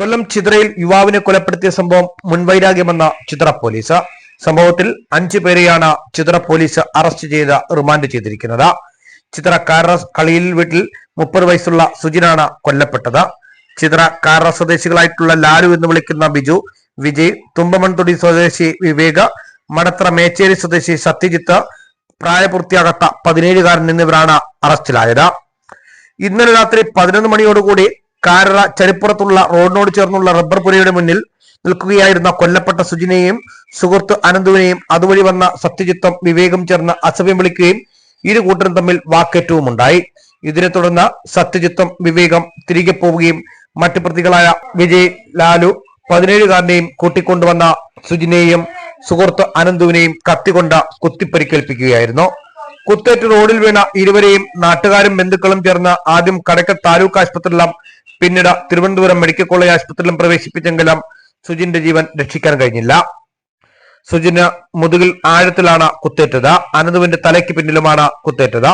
കൊല്ലം ചിത്രയിൽ യുവാവിനെ കൊലപ്പെടുത്തിയ സംഭവം മുൻവൈരാഗ്യമെന്ന ചിത്ര പോലീസ്. സംഭവത്തിൽ അഞ്ചു പേരെയാണ് ചിത്ര പോലീസ് അറസ്റ്റ് ചെയ്ത് റിമാൻഡ് ചെയ്തിരിക്കുന്നത്. ചിത്ര കാറസ് കളിയിൽ വീട്ടിൽ മുപ്പത് വയസ്സുള്ള സുജിനാണ് കൊല്ലപ്പെട്ടത്. ചിത്ര കാരറ സ്വദേശികളായിട്ടുള്ള ലാലു എന്ന് വിളിക്കുന്ന ബിജു വിജയ് തുമ്പമൺതൊടി സ്വദേശി വിവേക് മടത്ര മേച്ചേരി സ്വദേശി സത്യജിത്ത് പ്രായപൂർത്തിയാകാത്ത പതിനേഴുകാരൻ എന്നിവരാണ് അറസ്റ്റിലായത്. ഇന്നലെ രാത്രി പതിനൊന്ന് മണിയോടുകൂടി കാരറ ചരിപ്പുറത്തുള്ള റോഡിനോട് ചേർന്നുള്ള റബ്ബർ പുരയുടെ മുന്നിൽ നിൽക്കുകയായിരുന്ന കൊല്ലപ്പെട്ട സുജിനെയും സുഹൃത്ത് അനന്തുവിനെയും അതുവഴി വന്ന സത്യജിത്തും വിവേകം ചേർന്ന് അസഭ്യം വിളിക്കുകയും ഇരു കൂട്ടരും തമ്മിൽ വാക്കേറ്റവും ഉണ്ടായി ഇതിനെ തുടർന്ന് സത്യജിത്തും വിവേകം തിരികെ പോവുകയും മറ്റു പ്രതികളായ വിജയ് ലാലു പതിനേഴുകാരനെയും കൂട്ടിക്കൊണ്ടുവന്ന സുജിനെയും സുഹൃത്ത് അനന്തുവിനെയും കത്തികൊണ്ട് കുത്തിപ്പരിക്കേൽപ്പിക്കുകയായിരുന്നു. കുത്തേറ്റ് റോഡിൽ വീണ ഇരുവരെയും നാട്ടുകാരും ബന്ധുക്കളും ചേർന്ന് ആദ്യം കടക്ക താലൂക്ക് ആശുപത്രിയിലും പിന്നീട് തിരുവനന്തപുരം മെഡിക്കൽ കോളേജ് ആശുപത്രിയിലും പ്രവേശിപ്പിച്ചെങ്കിലും സുജിന്റെ ജീവൻ രക്ഷിക്കാൻ കഴിഞ്ഞില്ല. സുജിന് മുതുകിൽ ആഴത്തിലാണ് കുത്തേറ്റത്. അനന്തുവിന്റെ തലയ്ക്ക് പിന്നിലുമാണ് കുത്തേറ്റത്.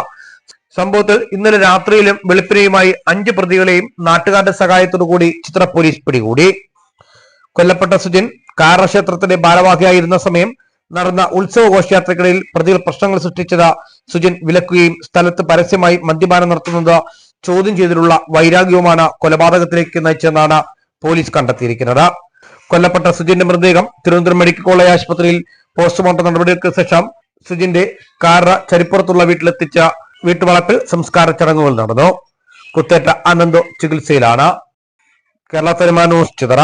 സംഭവത്തിൽ ഇന്നലെ രാത്രിയിലും വെളുപ്പിനെയുമായി അഞ്ച് പ്രതികളെയും നാട്ടുകാരുടെ സഹായത്തോടു കൂടി ചിത്ര പോലീസ് പിടികൂടി. കൊല്ലപ്പെട്ട സുജിൻ കാരക്ഷേത്രത്തിന്റെ ഭാരവാഹിയായിരുന്ന സമയം നടന്ന ഉത്സവ ഘോഷയാത്രകളിൽ പ്രതികൾ പ്രശ്നങ്ങൾ സൃഷ്ടിച്ചത് സുജിൻ വിലക്കുകയും സ്ഥലത്ത് പരസ്യമായി മദ്യപാനം നടത്തുന്നത് ചോദ്യം ചെയ്തിട്ടുള്ള വൈരാഗ്യവുമാണ് കൊലപാതകത്തിലേക്ക് നയിച്ചെന്നാണ് പോലീസ് കണ്ടെത്തിയിരിക്കുന്നത്. കൊല്ലപ്പെട്ട സുജിന്റെ മൃതദേഹം തിരുവനന്തപുരം മെഡിക്കൽ കോളേജ് ആശുപത്രിയിൽ പോസ്റ്റ്മോർട്ടം നടപടികൾക്ക് ശേഷം സുജിന്റെ കാറ ചരിപ്പുറത്തുള്ള വീട്ടിലെത്തിച്ച വീട്ടുവളപ്പിൽ സംസ്കാര ചടങ്ങുകൾ നടന്നു. കുത്തേറ്റ അനന്തോ ചികിത്സയിലാണ്. Kerala cinema news Chithara.